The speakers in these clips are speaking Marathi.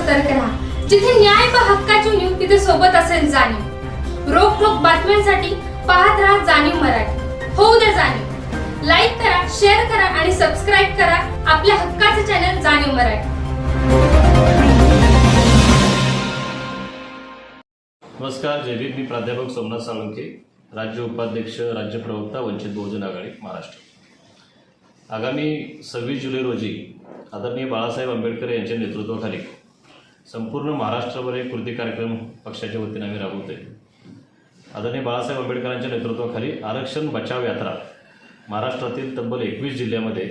न्याय पा हक्काची नीव तिथे सोबत असेल जाणीव. रोखोक बातम्यांसाठी पाहत राहा जाणीव मराठी. होऊ द्या जाणीव. लाईक करा शेअर करा आणि सबस्क्राईब करा आपल्या हक्काचे चॅनल जाणीव मराठी. नमस्कार जयदीप मी प्राध्यापक सोमनाथ साळुंके राज्य उपाध्यक्ष राज्य प्रवक्ता वंचित बहुजन आघाडी महाराष्ट्र. आगामी सव्वीस जुलै रोजी आदरणीय बाळासाहेब आंबेडकर यांच्या नेतृत्वाखाली संपूर्ण महाराष्ट्रभर एक कृती कार्यक्रम पक्षाच्या वतीने आम्ही राबवतोय. आदरणीय बाळासाहेब आंबेडकरांच्या नेतृत्वाखाली आरक्षण बचाव यात्रा महाराष्ट्रातील तब्बल एकवीस जिल्ह्यामध्ये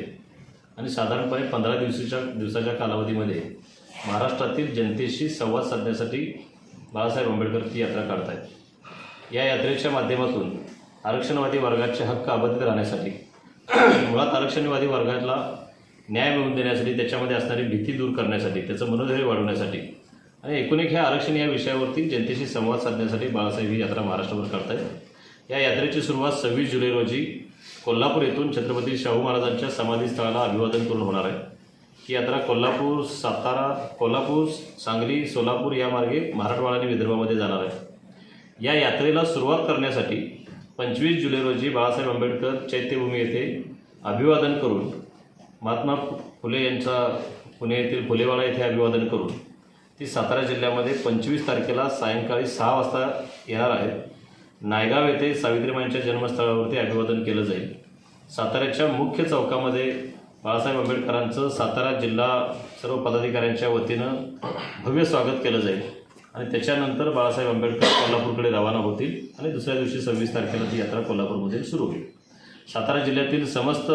आणि साधारणपणे पंधरा दिवसाच्या दिवसाच्या कालावधीमध्ये महाराष्ट्रातील जनतेशी संवाद साधण्यासाठी बाळासाहेब आंबेडकर ती यात्रा काढतायत. या यात्रेच्या माध्यमातून आरक्षणवादी वर्गाचे हक्क अबाधित राहण्यासाठी मुळात आरक्षणवादी वर्गाला न्याय मिळवून देण्यासाठी त्याच्यामध्ये असणारी भीती दूर करण्यासाठी त्याचं मनोधैर्य वाढवण्यासाठी. आणि एकूण एक ह्या आरक्षण या विषयावरती जनतेशी संवाद साधण्यासाठी बाळासाहेब ही यात्रा महाराष्ट्रभर करतायत या यात्रेची सुरुवात सव्वीस जुलै रोजी कोल्हापूर येथून छत्रपती शाहू महाराजांच्या समाधीस्थळाला अभिवादन करून होणार आहे. ही यात्रा कोल्हापूर सातारा कोल्हापूर सांगली सोलापूर या मार्गे मराठवाडा आणि विदर्भामध्ये जाणार आहे. या यात्रेला सुरुवात करण्यासाठी पंचवीस जुलै रोजी बाळासाहेब आंबेडकर चैत्यभूमी येथे अभिवादन करून महात्मा फुले यांचा पुणे येथील फुलेवाडा येथे अभिवादन करून ती सातारा जिल्ह्यामध्ये पंचवीस तारखेला सायंकाळी सहा वाजता येणार आहेत. नायगाव येथे सावित्रीबाईंच्या जन्मस्थळावरती अभिवादन केलं जाईल. साताऱ्याच्या मुख्य चौकामध्ये बाळासाहेब आंबेडकरांचं सातारा जिल्हा सर्व पदाधिकाऱ्यांच्या वतीनं भव्य स्वागत केलं जाईल आणि त्याच्यानंतर बाळासाहेब आंबेडकर कोल्हापूरकडे रवाना होतील आणि दुसऱ्या दिवशी सव्वीस तारखेला ती यात्रा कोल्हापूरमध्ये सुरू होईल. सातारा जिल्ह्यातील समस्त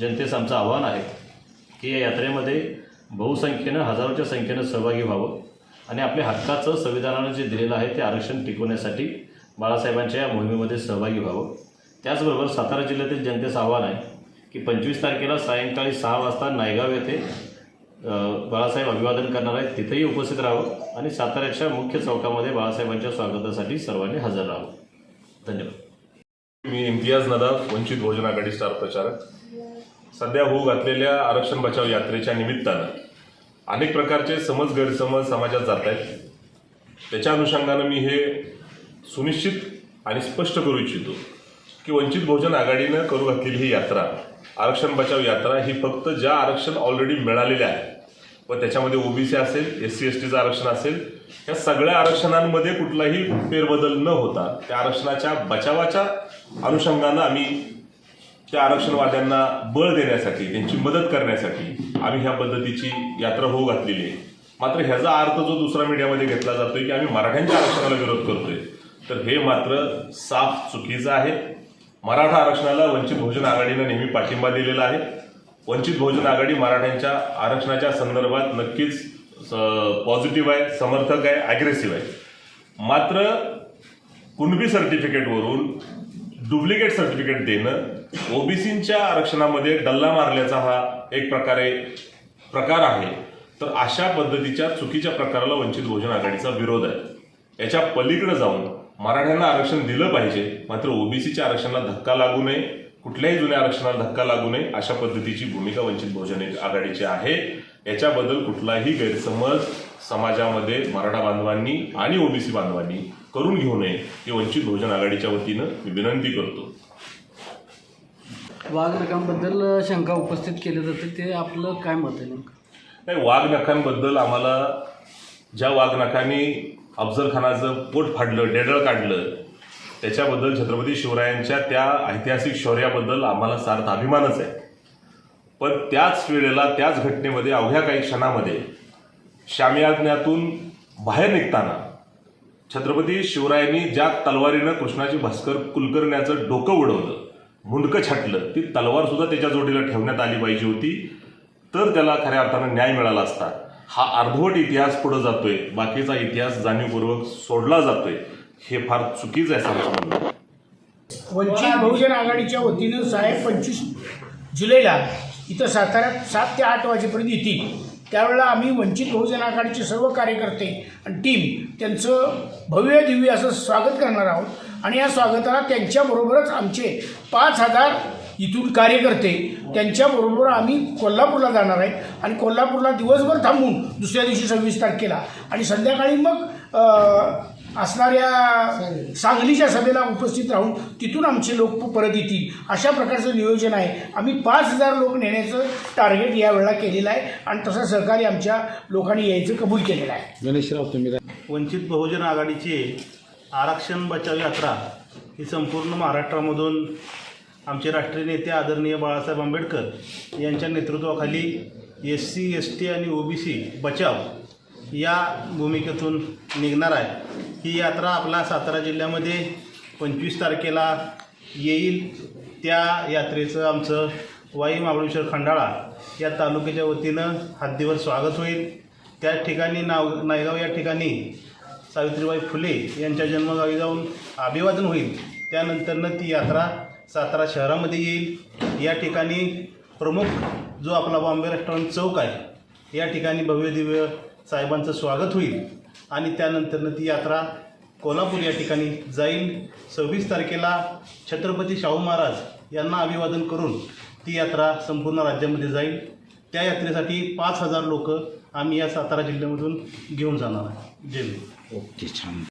जनतेचं आमचं आव्हान आहे की या यात्रेमध्ये बहुसंख्येनं हजारोच्या संख्येनं सहभागी व्हावं आणि आपल्या हक्काचं संविधानानं जे दिलेलं आहे ते आरक्षण टिकवण्यासाठी बाळासाहेबांच्या या मोहिमेमध्ये सहभागी व्हावं. त्याचबरोबर सातारा जिल्ह्यातील जनतेचं आव्हान आहे की पंचवीस तारखेला सायंकाळी सहा वाजता नायगाव येथे बाळासाहेब अभिवादन करणार आहेत. तिथेही उपस्थित राहावं आणि साताऱ्याच्या मुख्य चौकामध्ये बाळासाहेबांच्या स्वागतासाठी सर्वांनी हजर राहावं. धन्यवाद. मी इम्तियाज नदाफ वंचित बहुजन आघाडी स्टार प्रचारक. सध्या होऊ घातलेल्या आरक्षण बचाव यात्रेच्या निमित्तानं अनेक प्रकारचे समज गैरसमज समाजात जात आहेत. त्याच्या अनुषंगानं मी हे सुनिश्चित आणि स्पष्ट करू इच्छितो की वंचित बहुजन आघाडीनं करू घातलेली ही यात्रा आरक्षण बचाव यात्रा ही फक्त ज्या आरक्षण ऑलरेडी मिळालेले आहे व त्याच्यामध्ये ओबीसी असेल एस सी एस टीचं आरक्षण असेल या सगळ्या आरक्षणांमध्ये कुठलाही फेरबदल न होता त्या आरक्षणाच्या बचावाच्या अनुषंगानं आम्ही त्या आरक्षणवाद्यांना बळ देण्यासाठी त्यांची मदत करण्यासाठी आम्ही ह्या पद्धतीची यात्रा होऊ घातलेली आहे. मात्र ह्याचा अर्थ जो दुसरा मीडियामध्ये घेतला जातोय की आम्ही मराठ्यांच्या आरक्षणाला विरोध करतोय. तर हे मात्र साफ चुकीचं आहे. मराठा आरक्षणाला वंचित बहुजन आघाडीनं नेहमी पाठिंबा दिलेला आहे. वंचित बहुजन आघाडी मराठ्यांच्या आरक्षणाच्या संदर्भात नक्कीच पॉझिटिव्ह आहे समर्थक आहे अग्रेसिव्ह आहे. मात्र कुणबी सर्टिफिकेटवरून डुप्लिकेट सर्टिफिकेट देणं ओबीसींच्या आरक्षणामध्ये डल्ला मारल्याचा हा एक प्रकारे प्रकार आहे. तर अशा पद्धतीच्या चुकीच्या प्रकाराला वंचित बहुजन आघाडीचा विरोध आहे. याच्या पलीकडे जाऊन मराठ्यांना आरक्षण दिलं पाहिजे मात्र ओबीसीच्या आरक्षणाला धक्का लागू नये. कुठल्याही जुन्या आरक्षणाला धक्का लागू नये अशा पद्धतीची भूमिका वंचित बहुजन आघाडीची आहे. याच्याबद्दल कुठलाही गैरसमज समाजामध्ये मराठा बांधवांनी आणि ओबीसी बांधवांनी करून घेऊ नये ही वंचित बहुजन आघाडीच्या वतीनं मी विनंती करतो. वाघनखांबद्दल शंका उपस्थित केली जाते ते आपलं काय मत आहे नाही वाघनखांबद्दल आम्हाला ज्या वाघनखांनी अफजल खानाचं पोट फाडलं डेडळ काढलं त्याच्याबद्दल छत्रपती शिवरायांच्या त्या ऐतिहासिक शौर्याबद्दल आम्हाला सार्थ अभिमानच आहे. पण त्याच वेळेला त्याच घटनेमध्ये अवघ्या काही क्षणामध्ये शामियाज्ञातून बाहेर निघताना छत्रपती शिवरायांनी ज्या तलवारीनं कृष्णाची भास्कर कुलकर्ण्याचं डोकं उडवलं मुंडकं छाटलं ती तलवार सुद्धा त्याच्या जोडीला ठेवण्यात आली पाहिजे होती तर त्याला खऱ्या अर्थानं न्याय मिळाला असता. हा अर्धवट इतिहास पुढे जातोय बाकीचा इतिहास जाणीवपूर्वक सोडला जातोय. हे फार चुकीचं आहे असं वंचित बहुजन आघाडीच्या वतीनं साहेब पंचवीस जुलैला इथं साताऱ्यात सात ते आठ वाजेपर्यंत येतील. त्यावेळेला आम्ही वंचित बहुजन आघाडीचे सर्व कार्यकर्ते आणि टीम त्यांचं भव्य दिव्य असं स्वागत करणार आहोत. आणि या स्वागताला त्यांच्याबरोबरच आमचे पाच हजार इथून कार्यकर्ते त्यांच्याबरोबर आम्ही कोल्हापूरला जाणार आहे. आणि कोल्हापूरला दिवसभर थांबून दुसऱ्या दिवशी सव्वीस तारखेला. आणि संध्याकाळी मग असणाऱ्या सांगलीच्या सभेला उपस्थित राहून तिथून आमचे लोक परत येतील. अशा प्रकारचं नियोजन आहे. आम्ही पाच हजार लोक नेण्याचं टार्गेट यावेळेला केलेलं आहे आणि तसं सहकार्य आमच्या लोकांनी यायचं कबूल केलेलं आहे. गणेशराव तुम्ही वंचित बहुजन आघाडीची आरक्षण बचाव यात्रा ही संपूर्ण महाराष्ट्रामधून आमचे राष्ट्रीय नेते आदरणीय बाळासाहेब आंबेडकर यांच्या नेतृत्वाखाली एस सी एस टी आणि ओबीसी बचाव या भूमिकेतून निघणार आहे. ही यात्रा आपला सातारा जिल्ह्यामध्ये पंचवीस तारखेला येईल. त्या यात्रेचं आमचं वाई महाबळेश्वर खंडाळा या तालुक्याच्या वतीनं हद्दीवर स्वागत होईल. त्या ठिकाणी नाव नायगाव या ठिकाणी सावित्रीबाई फुले यांच्या जन्मगावी जाऊन अभिवादन होईल. त्यानंतरनं ती यात्रा सातारा शहरामध्ये येईल. या ठिकाणी प्रमुख जो आपला बॉम्बे रेस्टॉरंट चौक आहे या ठिकाणी भव्य दिव्य साहेबांचं स्वागत होईल. आणि त्यानंतरनं ती यात्रा कोल्हापूर या ठिकाणी जाईल. सव्वीस तारखेला छत्रपती शाहू महाराज यांना अभिवादन करून ती यात्रा संपूर्ण राज्यामध्ये जाईल. त्या यात्रेसाठी पाच हजार लोक आम्ही या सातारा जिल्ह्यामधून घेऊन जाणार आहे. जय ओके छान.